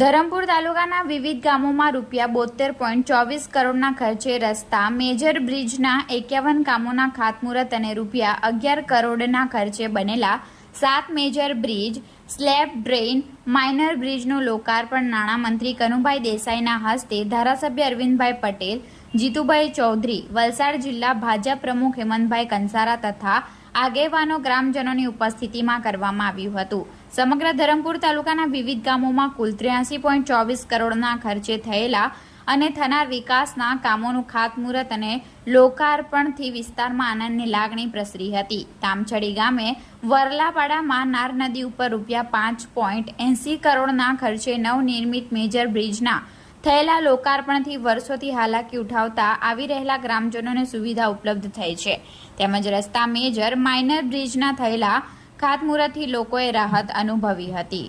ધરમપુર તાલુકાના વિવિધ ગામોમાં રૂપિયા બોતેર પોઈન્ટ ચોવીસ કરોડના ખર્ચે રસ્તા, મેજર બ્રિજના એકાવન કામોના ખાતમુહૂર્ત અને રૂપિયા અગિયાર કરોડના ખર્ચે બનેલા સાત major bridge, slab drain, minor બ્રિજનું લોકાર્પણ નાણામંત્રી કનુભાઈ દેસાઈના હસ્તે ધારાસભ્ય અરવિંદભાઈ પટેલ, જીતુભાઈ ચૌધરી, વલસાડ જિલ્લા ભાજપ પ્રમુખ હેમંતભાઈ કંસારા તથા આગેવાનો ગ્રામજનોની ઉપસ્થિતિમાં કરવામાં આવ્યું હતું. સમગ્ર ધરમપુર તાલુકાના વિવિધ ગામોમાં કુલ ત્ર્યાસી પોઈન્ટ ચોવીસ કરોડના ખર્ચે થયેલા અને થનાર વિકાસના કામોનું ખાતમુહૂર્ત અને લોકાર્પણથી વિસ્તારમાં આનંદની લાગણી પ્રસરી હતી. તામછડી ગામે વરલાપાડામાં નાર નદી ઉપર રૂપિયા પાંચ પોઈન્ટ એંસી કરોડના ખર્ચે નવનિર્મિત મેજર બ્રિજના થયેલા લોકાર્પણથી વર્ષોથી હાલાકી ઉઠાવતા આવી રહેલા ગ્રામજનોને સુવિધા ઉપલબ્ધ થઈ છે. તેમજ રસ્તા મેજર માઇનર બ્રિજના થયેલા ખાતમુહૂર્તથી લોકોએ રાહત અનુભવી હતી.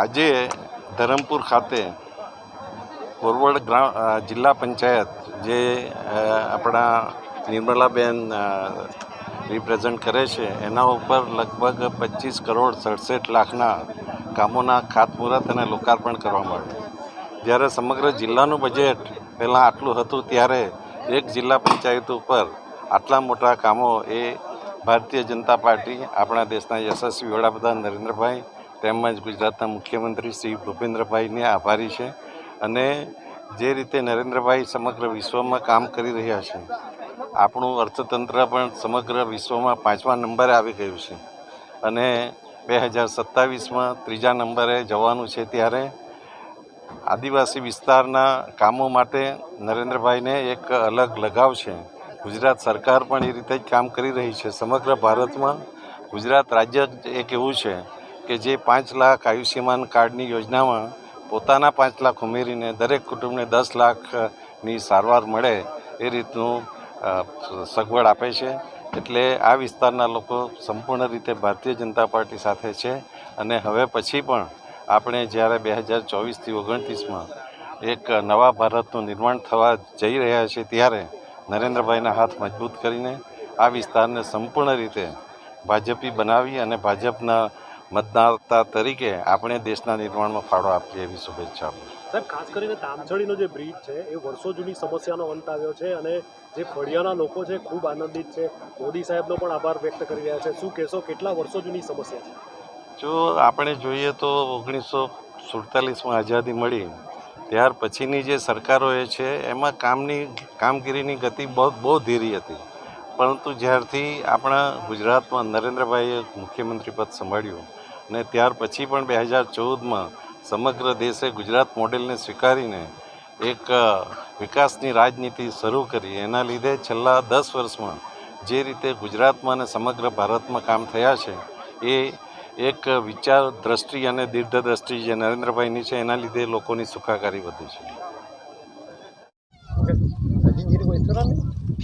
આજે ધરમપુર ખાતે કોરવડ ગ્રામ જિલ્લા પંચાયત જે આપણા નિર્મલાબેન રિપ્રેઝન્ટ કરે છે, એના ઉપર લગભગ પચીસ કરોડ સડસઠ લાખના કામોના ખાતમુહૂર્ત અને લોકાર્પણ કરવામાં આવ્યું. જ્યારે સમગ્ર જિલ્લાનું બજેટ પહેલાં આટલું હતું, ત્યારે એક જિલ્લા પંચાયત ઉપર આટલા મોટા કામો એ ભારતીય જનતા પાર્ટી, આપણા દેશના યશસ્વી વડાપ્રધાન નરેન્દ્રભાઈ, તેમજ ગુજરાતના મુખ્યમંત્રી શ્રી ભૂપેન્દ્રભાઈને આભારી છે. અને જે રીતે નરેન્દ્રભાઈ સમગ્ર વિશ્વમાં કામ કરી રહ્યા છે, આપણું અર્થતંત્ર પણ સમગ્ર વિશ્વમાં પાંચમા નંબરે આવી ગયું છે. અને બે હજાર સત્તાવીસમાં ત્રીજા નંબરે જવાનું છે ત્યારે આદિવાસી વિસ્તારના કામો માટે નરેન્દ્રભાઈને એક અલગ લગાવ છે. ગુજરાત સરકાર પણ એ રીતે જ કામ કરી રહી છે. સમગ્ર ભારતમાં ગુજરાત રાજ્ય એક એવું છે કે જે પાંચ લાખ આયુષ્યમાન કાર્ડની યોજનામાં પોતાના પાંચ લાખ ઉમેરીને દરેક કુટુંબને દસ લાખની સારવાર મળે એ રીતનું સગવડ આપે છે. એટલે આ વિસ્તારના લોકો સંપૂર્ણ રીતે ભારતીય જનતા પાર્ટી સાથે છે. અને હવે પછી પણ આપણે જ્યારે બે હજાર ચોવીસથી ઓગણત્રીસમાં એક નવા ભારતનું નિર્માણ થવા જઈ રહ્યા છે ત્યારે નરેન્દ્રભાઈના હાથ મજબૂત કરીને આ વિસ્તારને સંપૂર્ણ રીતે ભાજપી બનાવી અને ભાજપના મતદાતા તરીકે આપણે દેશના નિર્માણમાં ફાળો આપીએ એવી શુભેચ્છા આપું સાહેબ ખાસ કરીને તામછડીનો જે બ્રિજ છે એ વર્ષો જૂની સમસ્યાનો અંત આવ્યો છે અને જે ફળિયાના લોકો છે ખૂબ આનંદિત છે. મોદી સાહેબનો પણ આભાર વ્યક્ત કરી રહ્યા છે. શું કહેશો કેટલા વર્ષો જૂની સમસ્યા છે? જો આપણે જોઈએ તો ઓગણીસો સુડતાલીસમાં આઝાદી મળી ત્યાર પછીની જે સરકારોએ છે, એમાં કામની, કામગીરીની ગતિ બહુ બહુ ધીરી હતી. પરંતુ જ્યારથી આપણા ગુજરાતમાં નરેન્દ્રભાઈએ મુખ્યમંત્રી પદ સંભાળ્યું અને ત્યાર પછી પણ બે હજાર ચૌદમાં સમગ્ર દેશે ગુજરાત મોડેલને સ્વીકારીને એક વિકાસની રાજનીતિ શરૂ કરી. એના લીધે છેલ્લા દસ વર્ષમાં જે રીતે ગુજરાતમાં અને સમગ્ર ભારતમાં કામ થયા છે, એ એક વિચાર દ્રષ્ટિ અને દીર્ઘદ્રષ્ટિ જે નરેન્દ્રભાઈની છે એના લીધે લોકોની સુખાકારી વધી છે.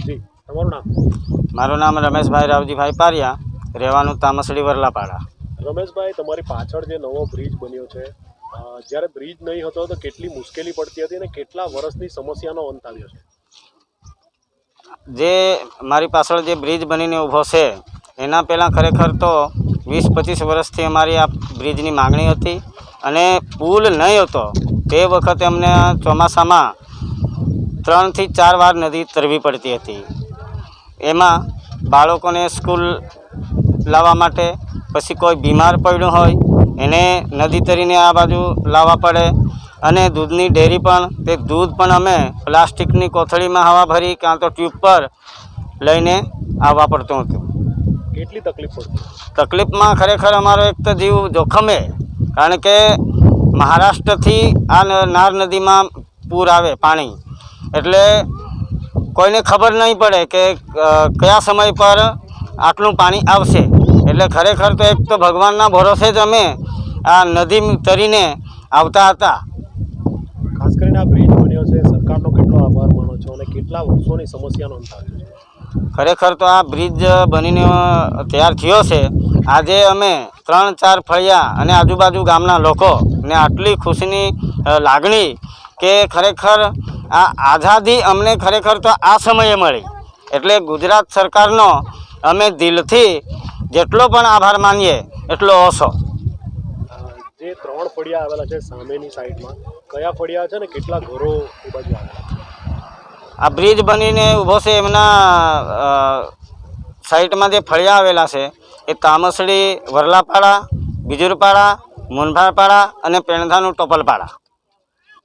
જી મારું નામ રમેશભાઈ રાવજીભાઈ પારિયા રહેવાનું તામસડી વરલાપાડા. રમેશભાઈ તમારી પાછળ જે નવો બ્રિજ બન્યો છે જ્યારે બ્રિજ નહીં હતો તો કેટલી મુશ્કેલી પડતી હતી અને કેટલા વર્ષની સમસ્યાનો અંત આવ્યો છે? જે મારી પાછળ જે બ્રિજ બનીને ઊભો છે એના પહેલાં ખરેખર તો વીસ પચીસ વર્ષથી અમારી આ બ્રિજની માગણી હતી અને પુલ નહીં હતો. તે વખતે અમને ચોમાસામાં ત્રણથી ચાર વાર નદી તરવી પડતી હતી. એમાં બાળકોને સ્કૂલ લાવવા માટે પછી કોઈ બીમાર પડ્યું હોય, એને નદી તરીને આ બાજુ લાવવા પડે અને દૂધની ડેરી પણ, તે દૂધ પણ અમે પ્લાસ્ટિકની કોથળીમાં હવા ભરી કાં તો ટ્યુબ પર લઈને આવવા પડતું હતું. કેટલી તકલીફ પડતી? તકલીફમાં ખરેખર અમારો એક તો જીવ જોખમે કારણ કે મહારાષ્ટ્રથી આ નાર નદીમાં પૂર આવે પાણી. એટલે કોઈને ખબર નહીં પડે કે કયા સમય પર આટલું પાણી આવશે. એટલે ખરેખર તો એક તો ભગવાનના ભરોસે જ અમે આ નદી તરીને આવતા હતા. ખાસ કરીને આ બ્રિજ બન્યો છે સરકારનો કેટલો આભાર માનો છો અને કેટલા વર્ષોની સમસ્યાનો અંત આવ્યો છે? ખરેખર તો આ બ્રિજ બનીને તૈયાર થયો છે. આજે અમે ત્રણ, ચાર ફળિયા અને આજુબાજુ ગામના લોકોને આટલી ખુશીની લાગણી કે ખરેખર આ આઝાદી અમને ખરેખર તો આ સમયે મળી. એટલે ગુજરાત સરકારનો અમે દિલથી જેટલો પણ આભાર માનીએ, એટલો ઓછો. જે ત્રણ ફળિયા આવેલા છે સામેની સાઈડમાં કયા ફળિયા છે ને કેટલા ઘરો બાજુ આવેલા આ બ્રિજ બનીને ઊભો છે એમના સાઈટમાં જે ફળિયા આવેલા છે એ તામસડી વરલાપાડા બીજુરપાડા મુનભારપાડા અને પેણધાનું ટોપલપાડા.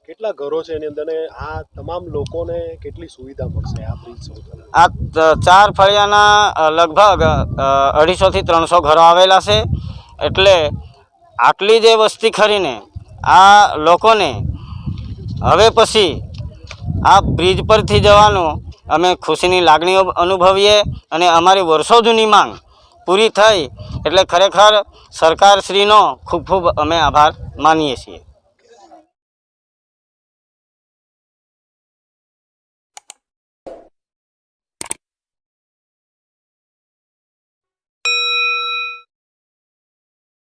કેટલા ઘરો છે એની અંદર આ તમામ લોકોને કેટલી સુવિધા મળશે આ બ્રિજ આ ચાર ફળિયાના લગભગ અઢીસોથી ત્રણસો ઘરો આવેલા છે એટલે આટલી જે વસ્તી ખરીને આ લોકોને હવે પછી આ બ્રિજ પરથી જવાનું, અમે ખુશીની લાગણીઓ અનુભવીએ અને અમારી વર્ષો જૂની માંગ પૂરી થઈ. એટલે ખરેખર સરકારશ્રીનો ખૂબ ખૂબ અમે આભાર માનીએ છીએ.